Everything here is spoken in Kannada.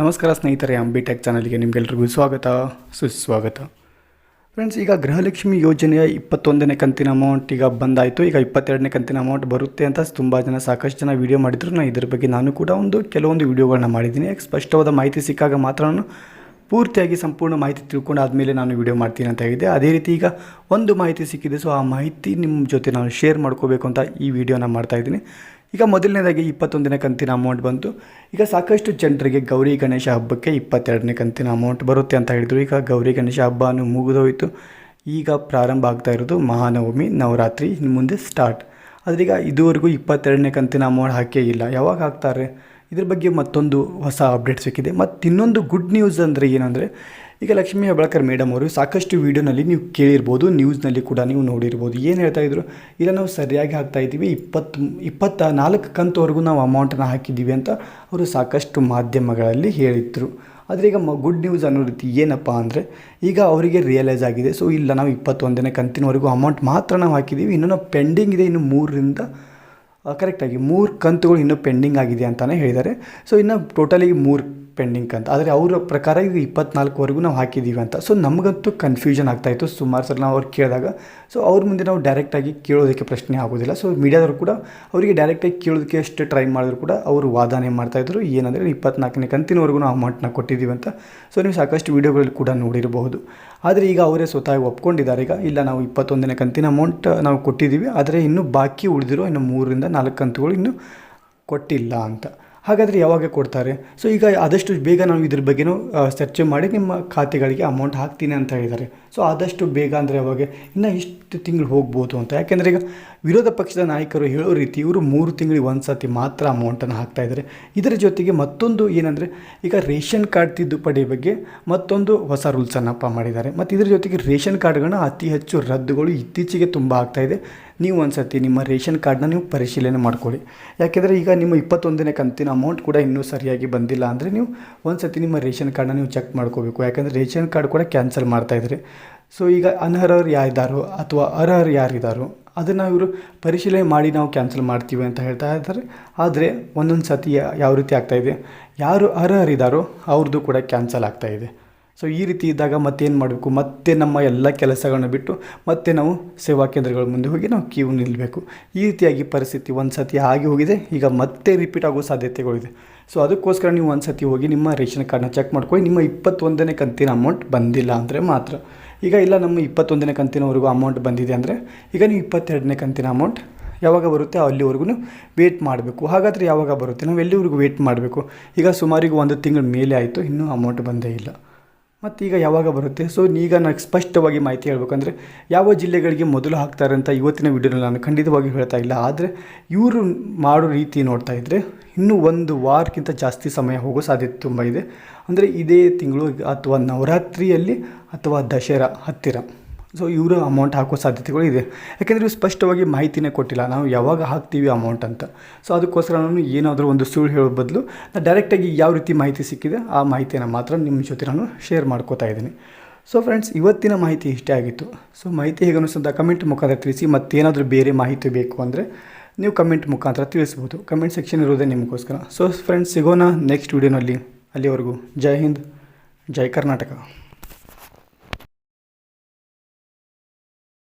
ನಮಸ್ಕಾರ ಸ್ನೇಹಿತರೆ ಅಂಬಿ ಟೆಕ್ ಚಾನಲ್ಗೆ ನಿಮಗೆಲ್ರಿಗೂ ಸ್ವಾಗತ, ಸುಸ್ವಾಗತ. ಫ್ರೆಂಡ್ಸ್ ಈಗ ಗೃಹಲಕ್ಷ್ಮಿ ಯೋಜನೆಯ ಇಪ್ಪತ್ತೊಂದನೇ ಕಂತಿನ ಅಮೌಂಟ್ ಈಗ ಬಂದಾಯಿತು. ಈಗ ಇಪ್ಪತ್ತೆರಡನೇ ಕಂತಿನ ಅಮೌಂಟ್ ಬರುತ್ತೆ ಅಂತ ತುಂಬ ಜನ ಸಾಕಷ್ಟು ಜನ ವೀಡಿಯೋ ಮಾಡಿದ್ರು. ನಾನು ಇದ್ರ ಬಗ್ಗೆ ನಾನು ಕೂಡ ಒಂದು ಕೆಲವೊಂದು ವೀಡಿಯೋಗಳನ್ನ ಮಾಡಿದ್ದೀನಿ. ಯಾಕೆ ಸ್ಪಷ್ಟವಾದ ಮಾಹಿತಿ ಸಿಕ್ಕಾಗ ಮಾತ್ರ ನಾನು ಪೂರ್ತಿಯಾಗಿ ಸಂಪೂರ್ಣ ಮಾಹಿತಿ ತಿಳ್ಕೊಂಡು ಆದಮೇಲೆ ನಾನು ವಿಡಿಯೋ ಮಾಡ್ತೀನಿ ಅಂತ ಹೇಳಿದೆ ಅದೇ ರೀತಿ ಈಗ ಒಂದು ಮಾಹಿತಿ ಸಿಕ್ಕಿದೆ. ಸೊ ಆ ಮಾಹಿತಿ ನಿಮ್ಮ ಜೊತೆ ನಾನು ಶೇರ್ ಮಾಡ್ಕೋಬೇಕು ಅಂತ ಈ ವಿಡಿಯೋನ ಮಾಡ್ತಾ ಇದ್ದೀನಿ. ಈಗ ಮೊದಲನೇದಾಗಿ ಇಪ್ಪತ್ತೊಂದನೇ ಕಂತಿನ ಅಮೌಂಟ್ ಬಂತು. ಈಗ ಸಾಕಷ್ಟು ಜನರಿಗೆ ಗೌರಿ ಗಣೇಶ ಹಬ್ಬಕ್ಕೆ ಇಪ್ಪತ್ತೆರಡನೇ ಕಂತಿನ ಅಮೌಂಟ್ ಬರುತ್ತೆ ಅಂತ ಹೇಳಿದರು. ಈಗ ಗೌರಿ ಗಣೇಶ ಹಬ್ಬನೂ ಮುಗಿದೋಯ್ತು. ಈಗ ಪ್ರಾರಂಭ ಆಗ್ತಾ ಇರೋದು ಮಹಾನವಮಿ, ನವರಾತ್ರಿ, ಇನ್ನು ಮುಂದೆ ಸ್ಟಾರ್ಟ್ ಆದರೆ ಈಗ ಇದುವರೆಗೂ ಇಪ್ಪತ್ತೆರಡನೇ ಕಂತಿನ ಅಮೌಂಟ್ ಹಾಕೇ ಇಲ್ಲ. ಯಾವಾಗ ಹಾಕ್ತಾರೆ? ಇದ್ರ ಬಗ್ಗೆ ಮತ್ತೊಂದು ಹೊಸ ಅಪ್ಡೇಟ್ ಸಿಕ್ಕಿದೆ ಮತ್ತು ಇನ್ನೊಂದು ಗುಡ್ ನ್ಯೂಸ್ ಅಂದರೆ ಏನಂದರೆ, ಈಗ ಲಕ್ಷ್ಮೀ ಹೆಬಳಕರ್ ಮೇಡಮ್ ಅವರು ಸಾಕಷ್ಟು ವೀಡಿಯೋನಲ್ಲಿ ನೀವು ಕೇಳಿರ್ಬೋದು ನ್ಯೂಸ್ನಲ್ಲಿ ಕೂಡ ನೀವು ನೋಡಿರ್ಬೋದು. ಏನು ಹೇಳ್ತಾ ಇದ್ರು? ಇಲ್ಲ, ನಾವು ಸರಿಯಾಗಿ ಹಾಕ್ತಾ ಇದ್ದೀವಿ. ಇಪ್ಪತ್ತು ಇಪ್ಪತ್ತ ನಾಲ್ಕು ಕಂತವರೆಗೂ ನಾವು ಅಮೌಂಟನ್ನು ಹಾಕಿದ್ದೀವಿ ಅಂತ ಅವರು ಸಾಕಷ್ಟು ಮಾಧ್ಯಮಗಳಲ್ಲಿ ಹೇಳಿದ್ರು. ಆದರೆ ಈಗ ಮ ಗುಡ್ ನ್ಯೂಸ್ ಅನ್ನೋ ರೀತಿ ಏನಪ್ಪ ಅಂದರೆ, ಈಗ ಅವರಿಗೆ ರಿಯಲೈಸ್ ಆಗಿದೆ. ಸೊ ಇಲ್ಲ, ನಾವು ಇಪ್ಪತ್ತೊಂದನೇ ಕಂತಿನವರೆಗೂ ಅಮೌಂಟ್ ಮಾತ್ರ ನಾವು ಹಾಕಿದ್ದೀವಿ. ಇನ್ನೂ ನಾವು ಪೆಂಡಿಂಗ್ ಇದೆ ಇನ್ನು ಮೂರರಿಂದ ಕರೆಕ್ಟಾಗಿ ಮೂರು ಕಂತುಗಳು ಇನ್ನೂ ಪೆಂಡಿಂಗ್ ಆಗಿದೆ ಅಂತಲೇ ಹೇಳಿದ್ದಾರೆ. ಸೊ ಇನ್ನು ಟೋಟಲಿ ಮೂರು ಪೆಂಡಿಂಗ್ ಅಂತ. ಆದರೆ ಅವರ ಪ್ರಕಾರ ಇದು ಇಪ್ಪತ್ನಾಲ್ಕುವರೆಗೂ ನಾವು ಹಾಕಿದ್ದೀವಿ ಅಂತ. ಸೊ ನಮಗಂತೂ ಕನ್ಫ್ಯೂಷನ್ ಆಗ್ತಾಯಿತ್ತು ಸುಮಾರು ಸಲ ನಾವು ಅವ್ರು ಕೇಳಿದಾಗ ಸೊ ಅವ್ರ ಮುಂದೆ ನಾವು ಡೈರೆಕ್ಟಾಗಿ ಕೇಳೋದಕ್ಕೆ ಪ್ರಶ್ನೆ ಆಗೋದಿಲ್ಲ. ಸೊ ಮೀಡಿಯಾದವರು ಕೂಡ ಅವರಿಗೆ ಡೈರೆಕ್ಟಾಗಿ ಕೇಳೋದಕ್ಕೆ ಎಷ್ಟು ಟ್ರೈ ಮಾಡಿದ್ರು ಕೂಡ ಅವರು ವಾದನೆ ಮಾಡ್ತಾಯಿದ್ರು ಏನಂದರೆ ಇಪ್ಪತ್ನಾಲ್ಕನೇ ಕಂತಿನವರೆಗೂ ನಾವು ಅಮೌಂಟ್ನ ಕೊಟ್ಟಿದ್ದೀವಿ ಅಂತ. ಸೊ ನೀವು ಸಾಕಷ್ಟು ವೀಡಿಯೋಗಳಲ್ಲಿ ಕೂಡ ನೋಡಿರಬಹುದು. ಆದರೆ ಈಗ ಅವರೇ ಸ್ವತಃ ಒಪ್ಕೊಂಡಿದ್ದಾರೆ. ಈಗ ಇಲ್ಲ, ನಾವು ಇಪ್ಪತ್ತೊಂದನೇ ಕಂತಿನ ಅಮೌಂಟ್ ನಾವು ಕೊಟ್ಟಿದ್ದೀವಿ. ಆದರೆ ಇನ್ನೂ ಬಾಕಿ ಉಳಿದಿರೋ ಇನ್ನು ಮೂರರಿಂದ ನಾಲ್ಕು ಕಂತುಗಳು ಇನ್ನೂ ಕೊಟ್ಟಿಲ್ಲ ಅಂತ. ಹಾಗಾದರೆ ಯಾವಾಗ ಕೊಡ್ತಾರೆ? ಸೊ ಈಗ ಆದಷ್ಟು ಬೇಗ ನಾವು ಇದ್ರ ಬಗ್ಗೆನೂ ಚರ್ಚೆ ಮಾಡಿ ನಿಮ್ಮ ಖಾತೆಗಳಿಗೆ ಅಮೌಂಟ್ ಹಾಕ್ತೀನಿ ಅಂತ ಹೇಳಿದ್ದಾರೆ. ಸೊ ಆದಷ್ಟು ಬೇಗ ಅಂದರೆ ಯಾವಾಗ? ಇನ್ನು ಇಷ್ಟು ತಿಂಗಳು ಹೋಗ್ಬೋದು ಅಂತ. ಯಾಕೆಂದರೆ ಈಗ ವಿರೋಧ ಪಕ್ಷದ ನಾಯಕರು ಹೇಳೋ ರೀತಿ ಇವರು ಮೂರು ತಿಂಗಳಿಗೆ ಒಂದು ಸತಿ ಮಾತ್ರ ಅಮೌಂಟನ್ನು ಹಾಕ್ತಾ ಇದ್ದಾರೆ. ಇದರ ಜೊತೆಗೆ ಮತ್ತೊಂದು ಏನಂದರೆ, ಈಗ ರೇಷನ್ ಕಾರ್ಡ್ ತಿದ್ದುಪಡಿ ಬಗ್ಗೆ ಮತ್ತೊಂದು ಹೊಸ ರೂಲ್ಸನ್ನಪ್ಪ ಮಾಡಿದ್ದಾರೆ. ಮತ್ತು ಇದರ ಜೊತೆಗೆ ರೇಷನ್ ಕಾರ್ಡ್ಗಳನ್ನ ಅತಿ ಹೆಚ್ಚು ರದ್ದುಗಳು ಇತ್ತೀಚೆಗೆ ತುಂಬ ಆಗ್ತಾಯಿದೆ ನೀವು ಒಂದು ಸತಿ ನಿಮ್ಮ ರೇಷನ್ ಕಾರ್ಡ್ನ ನೀವು ಪರಿಶೀಲನೆ ಮಾಡಿಕೊಳ್ಳಿ. ಯಾಕೆಂದರೆ ಈಗ ನಿಮ್ಮ ಇಪ್ಪತ್ತೊಂದನೇ ಕಂತಿನ ಅಮೌಂಟ್ ಕೂಡ ಇನ್ನೂ ಸರಿಯಾಗಿ ಬಂದಿಲ್ಲ ಅಂದರೆ ನೀವು ಒಂದು ಸತಿ ನಿಮ್ಮ ರೇಷನ್ ಕಾರ್ಡನ್ನ ನೀವು ಚೆಕ್ ಮಾಡ್ಕೋಬೇಕು. ಯಾಕೆಂದರೆ ರೇಷನ್ ಕಾರ್ಡ್ ಕೂಡ ಕ್ಯಾನ್ಸಲ್ ಮಾಡ್ತಾಯಿದ್ರಿ ಸೊ ಈಗ ಅನರ್ಹರು ಯಾರಿದ್ದಾರೋ ಅಥವಾ ಅರ್ಹರು ಯಾರಿದ್ದಾರೋ ಅದನ್ನು ಇವರು ಪರಿಶೀಲನೆ ಮಾಡಿ ನಾವು ಕ್ಯಾನ್ಸಲ್ ಮಾಡ್ತೀವಿ ಅಂತ ಹೇಳ್ತಾ ಇದ್ದಾರೆ. ಆದರೆ ಒಂದೊಂದು ಸತಿ ಯಾವ ರೀತಿ ಆಗ್ತಾಯಿದೆ ಯಾರು ಅರ್ಹರಿದ್ದಾರೋ ಅವ್ರದ್ದು ಕೂಡ ಕ್ಯಾನ್ಸಲ್ ಆಗ್ತಾಯಿದೆ ಸೊ ಈ ರೀತಿ ಇದ್ದಾಗ ಮತ್ತೇನು ಮಾಡಬೇಕು? ಮತ್ತೆ ನಮ್ಮ ಎಲ್ಲ ಕೆಲಸಗಳನ್ನ ಬಿಟ್ಟು ಮತ್ತೆ ನಾವು ಸೇವಾ ಕೇಂದ್ರಗಳ ಮುಂದೆ ಹೋಗಿ ನಾವು ಕ್ಯೂ ನಿಲ್ಲಬೇಕು ಈ ರೀತಿಯಾಗಿ ಪರಿಸ್ಥಿತಿ ಒಂದು ಸತಿ ಆಗಿ ಹೋಗಿದೆ. ಈಗ ಮತ್ತೆ ರಿಪೀಟ್ ಆಗೋ ಸಾಧ್ಯತೆಗಳಿದೆ. ಸೊ ಅದಕ್ಕೋಸ್ಕರ ನೀವು ಒಂದು ಸತಿ ಹೋಗಿ ನಿಮ್ಮ ರೇಷನ್ ಕಾರ್ಡ್ನ ಚೆಕ್ ಮಾಡ್ಕೊಳ್ಳಿ. ನಿಮ್ಮ ಇಪ್ಪತ್ತೊಂದನೇ ಕಂತಿನ ಅಮೌಂಟ್ ಬಂದಿಲ್ಲ ಅಂದರೆ ಮಾತ್ರ. ಈಗ ಇಲ್ಲ, ನಮ್ಮ ಇಪ್ಪತ್ತೊಂದನೇ ಕಂತಿನವರೆಗೂ ಅಮೌಂಟ್ ಬಂದಿದೆ ಅಂದರೆ ಈಗ ನೀವು ಇಪ್ಪತ್ತೆರಡನೇ ಕಂತಿನ ಅಮೌಂಟ್ ಯಾವಾಗ ಬರುತ್ತೆ ಅಲ್ಲಿವರೆಗೂ ವೇಟ್ ಮಾಡಬೇಕು. ಹಾಗಾದರೆ ಯಾವಾಗ ಬರುತ್ತೆ? ನಾವು ಎಲ್ಲಿವರೆಗೂ ವೇಟ್ ಮಾಡಬೇಕು? ಈಗ ಸುಮಾರಿಗೆ ಒಂದು ತಿಂಗಳ ಮೇಲೆ ಆಯಿತು. ಇನ್ನೂ ಅಮೌಂಟ್ ಬಂದೇ ಇಲ್ಲ. ಮತ್ತು ಈಗ ಯಾವಾಗ ಬರುತ್ತೆ? ಸೊ ಈಗ ನಾನು ಸ್ಪಷ್ಟವಾಗಿ ಮಾಹಿತಿ ಹೇಳ್ಬೇಕಂದ್ರೆ, ಯಾವ ಜಿಲ್ಲೆಗಳಿಗೆ ಮೊದಲು ಹಾಕ್ತಾರೆ ಅಂತ ಇವತ್ತಿನ ವಿಡಿಯೋನಲ್ಲಿ ನಾನು ಖಂಡಿತವಾಗಿ ಹೇಳ್ತಾ ಇಲ್ಲ. ಆದರೆ, ಇವರು ಮಾಡೋ ರೀತಿ ನೋಡ್ತಾ ಇದ್ದರೆ ಇನ್ನೂ ಒಂದು ವಾರಕ್ಕಿಂತ ಜಾಸ್ತಿ ಸಮಯ ಹೋಗೋ ಸಾಧ್ಯತೆ ತುಂಬ ಇದೆ. ಅಂದರೆ, ಇದೇ ತಿಂಗಳು ಅಥವಾ ನವರಾತ್ರಿಯಲ್ಲಿ ಅಥವಾ ದಸರಾ ಹತ್ತಿರ. ಸೊ ಇವರು ಅಮೌಂಟ್ ಹಾಕೋ ಸಾಧ್ಯತೆಗಳು ಇದೆ. ಯಾಕೆಂದರೆ ಇವರು ಸ್ಪಷ್ಟವಾಗಿ ಮಾಹಿತಿನೇ ಕೊಟ್ಟಿಲ್ಲ. ನಾವು ಯಾವಾಗ ಹಾಕ್ತೀವಿ ಅಮೌಂಟ್ ಅಂತ. ಸೊ ಅದಕ್ಕೋಸ್ಕರ ನಾನು ಏನಾದರೂ ಒಂದು ಸುಳ್ಳು ಹೇಳೋ ಬದಲು ನಾನು ಡೈರೆಕ್ಟಾಗಿ ಯಾವ ರೀತಿ ಮಾಹಿತಿ ಸಿಕ್ಕಿದೆ ಆ ಮಾಹಿತಿಯನ್ನು ಮಾತ್ರ ನಿಮ್ಮ ಜೊತೆ ನಾನು ಶೇರ್ ಮಾಡ್ಕೋತಾ ಇದ್ದೀನಿ. ಸೊ ಫ್ರೆಂಡ್ಸ್ ಇವತ್ತಿನ ಮಾಹಿತಿ ಇಷ್ಟೇ ಆಗಿತ್ತು. ಸೊ ಮಾಹಿತಿ ಹೇಗೆ ಅನಿಸುತ್ತೆ ಕಮೆಂಟ್ ಮುಖಾಂತರ ತಿಳಿಸಿ. ಮತ್ತೇನಾದರೂ ಬೇರೆ ಮಾಹಿತಿ ಬೇಕು ಅಂದರೆ ನೀವು ಕಮೆಂಟ್ ಮುಖಾಂತರ ತಿಳಿಸ್ಬೋದು. ಕಮೆಂಟ್ ಸೆಕ್ಷನ್ ಇರೋದೇ ನಿಮಗೋಸ್ಕರ. ಸೊ ಫ್ರೆಂಡ್ಸ್ ಸಿಗೋಣ ನೆಕ್ಸ್ಟ್ ವೀಡಿಯೋನಲ್ಲಿ ಅಲ್ಲಿವರೆಗೂ ಜೈ ಹಿಂದ್, ಜೈ ಕರ್ನಾಟಕ.